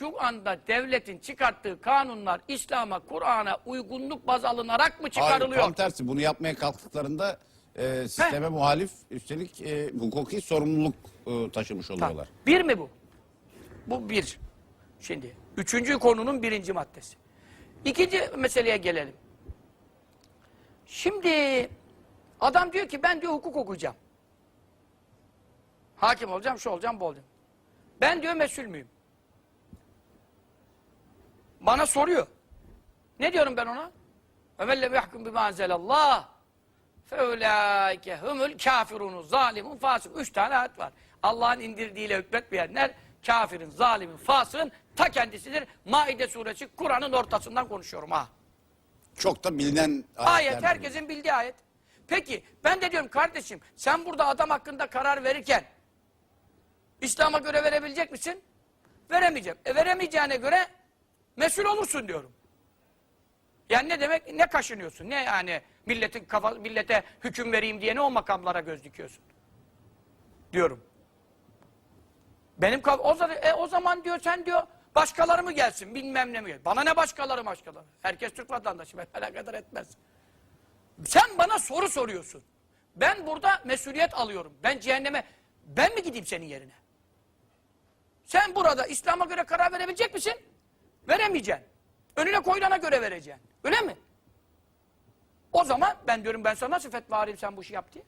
şu anda devletin çıkarttığı kanunlar İslam'a, Kur'an'a uygunluk baz alınarak mı Hayır, çıkarılıyor? tam tersi bunu yapmaya kalktıklarında e, sisteme muhalif üstelik e, hukuki sorumluluk e, taşımış oluyorlar. Bir mi bu? Bu bir. Şimdi üçüncü konunun birinci maddesi. İkinci meseleye gelelim. Şimdi adam diyor ki ben diyor hukuk okuyacağım. Hakim olacağım, şu olacağım, bu olacağım. Ben diyor mesul müyüm? Bana soruyor. Ne diyorum ben ona? Emelle yahkum bima enzelallah. Feulaike humul kafirunu zalimun fasık. Üç tane ayet var. Allah'ın indirdiğiyle hükmetmeyenler kafirin, zalimin, fasığın ta kendisidir. Maide suresi Kur'an'ın ortasından konuşuyorum ha. Çok da bilinen Ayet ayetlerden herkesin bildiği ayet. Peki ben de diyorum kardeşim sen burada adam hakkında karar verirken İslam'a göre verebilecek misin? Veremeyeceğim. E veremeyeceğine göre mesul olursun diyorum. Yani ne demek? Ne kaşınıyorsun? Ne yani milletin kafa, millete hüküm vereyim diye ne o makamlara göz dikiyorsun? Diyorum. Benim o, e, o zaman diyor sen diyor başkaları mı gelsin bilmem ne mi gelsin. Bana ne başkaları başkaları. Herkes Türk vatandaşı. Ben alakadar etmez. Sen bana soru soruyorsun. Ben burada mesuliyet alıyorum. Ben cehenneme ben mi gideyim senin yerine? Sen burada İslam'a göre karar verebilecek misin? Veremeyeceksin. Önüne koyulana göre vereceksin. Öyle mi? O zaman ben diyorum ben sana nasıl fetva vereyim sen bu işi yap diye.